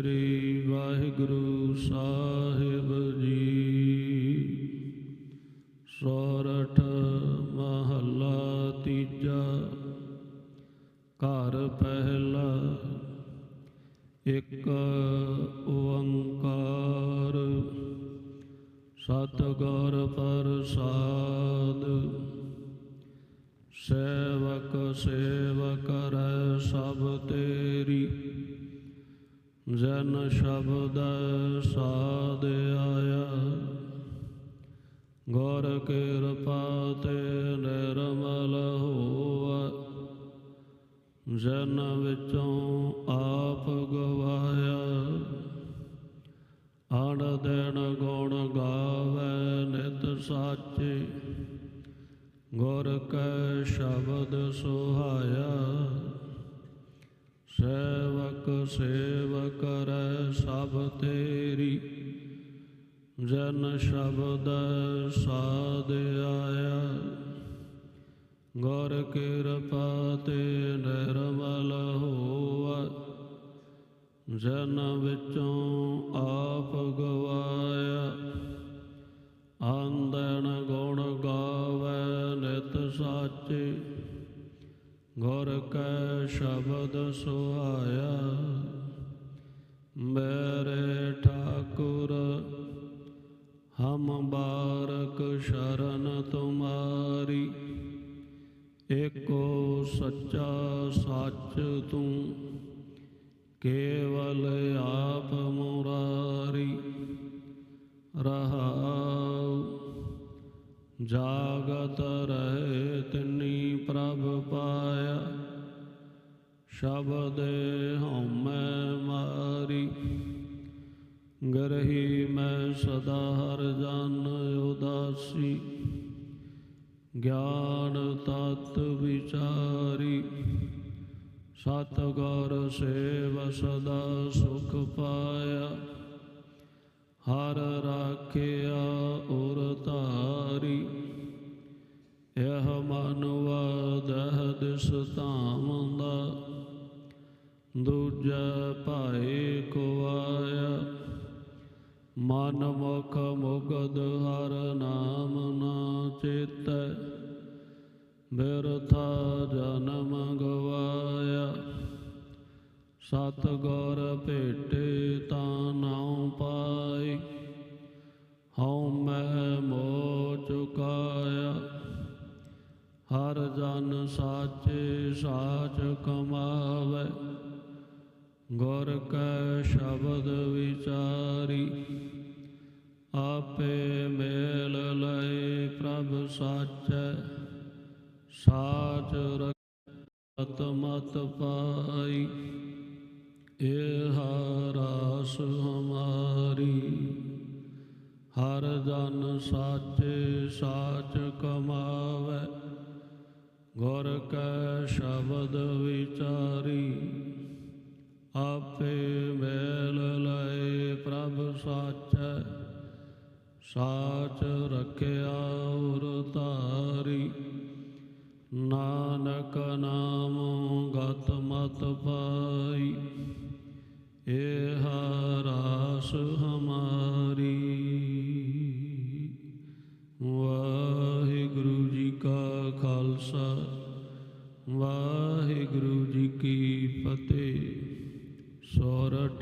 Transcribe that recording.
ਸ੍ਰੀ ਵਾਹਿਗੁਰੂ ਸਾਹਿਬ ਜੀ। ਸੋਰਠ ਮਹੱਲਾ ਤੀਜਾ, ਘਰ ਪਹਿਲਾ, ਇੱਕ ਓੰਕਾਰ। ਸਤਿਗੁਰ ਪ੍ਰਸਾਦ, ਸੇਵਕ ਸੇਵ ਕਰੈ ਸਭ ਤੇਰੀ ਜਨ ਸ਼ਬਦ ਸਾਧ ਆਇਆ। ਗੁਰ ਕਿਰਪਾ ਤੇ ਨਿਰਮਲ ਹੋਆ ਜਨ ਵਿੱਚੋਂ ਆਪ ਗਵਾਇਆ। ਅਣ ਦੇਣ ਗੁਣ ਗਾਵੇ ਨਿਤ ਸਾਚੇ। ਗੁਰ ਕੈ ਸ਼ਬਦ ਸੁਹਾਇਆ। ਸੇਵਕ ਸੇਵ ਕਰੈ ਸਭ ਤੇਰੀ, ਜਨ ਸ਼ਬਦ ਸਾਧ ਆਇਆ। ਗੁਰ ਕਿਰਪਾ ਤੇ ਨਿਰਮਲ ਹੋਆ, ਜਨ ਵਿੱਚੋਂ ਆਪ ਗਵਾਇਆ। ਆਂਦਣ ਗੁਣ ਗਾਵੇ ਨਿਤ ਸਾਚੇ ਗੁਰ ਕੈ ਸ਼ਬਦ ਸੁਹਾਇਆ, ਮੇਰੇ ਠਾਕੁਰ, ਹਮ ਬਾਰਕ ਸ਼ਰਨ ਤੁਮਾਰੀ, ਏਕੋ ਸੱਚਾ ਸੱਚ ਤੂੰ, ਕੇਵਲ ਆਪ ਮੁਰਾਰੀ, ਰਹਾਉ ਜਾਗਤ ਰਹੇ ਸ਼ਬਦੇ ਹਉਮੈ ਮਾਰੀ, ਗਰਹੀ ਮੈਂ ਸਦਾ ਹਰ ਜਨ ਉਦਾਸੀ, ਗਿਆਨ ਤਤ ਵਿਚਾਰੀ ਸਤ ਗੁਰ ਸੇਵ ਸਦਾ ਸੁਖ ਪਾਇਆ, ਹਰ ਰਾਖਿਆ ਉਰ ਧਾਰੀ, ਇਹ ਮਨਵਾ ਦਹ ਦਿਸ ਧਾਮ ਦਾ ਦੂਜਾ ਭਾਏ ਕੋ ਆਇਆ ਮਨ ਮੁਖ ਮੁਗਦ ਹਰ ਨਾਮ ਨਾ ਚੇਤੈ, ਬਿਰਥਾ ਜਨਮ ਗਵਾਇਆ। ਸਤ ਗੁਰ ਭੇਟੇ ਤਾਂ ਨਾਉ ਪਾਈ, ਹਉ ਮੈਂ ਮੋ ਚੁਕਾਇਆ। ਹਰ ਜਨ ਸਾਚੇ ਸਾਚ ਕਮਾਵੇ ਗੁਰ ਕੈ ਸ਼ਬਦ ਵਿਚਾਰੀ, ਆਪੇ ਮੇਲ ਲਏ ਪ੍ਰਭ ਸਾਚੈ, ਸਾਚ ਰਤ ਮਤ ਪਾਈ ਇਹ ਰਾਸ ਹਮਾਰੀ। ਹਰ ਜਨ ਸਾਚੇ ਸਾਚ ਕਮਾਵੇ, ਗੁਰ ਕੈ ਸ਼ਬਦ ਵਿਚਾਰੀ। ਆਪੇ ਮੈਲ ਲਏ ਪ੍ਰਭ ਸਾਚੈ, ਸਾਚ ਰਖਿਆ ਔਰ ਤਾਰੀ ਨਾਨਕ ਨਾਮ ਗਤ ਮਤ ਪਾਈ ਇਹ ਰਾਸ ਹਮਾਰੀ। ਵਾਹਿਗੁਰੂ ਜੀ ਕਾ ਖਾਲਸਾ, ਵਾਹਿਗੁਰੂ ਜੀ ਕੀ ਫਤਿਹ। ਸੋਰਠ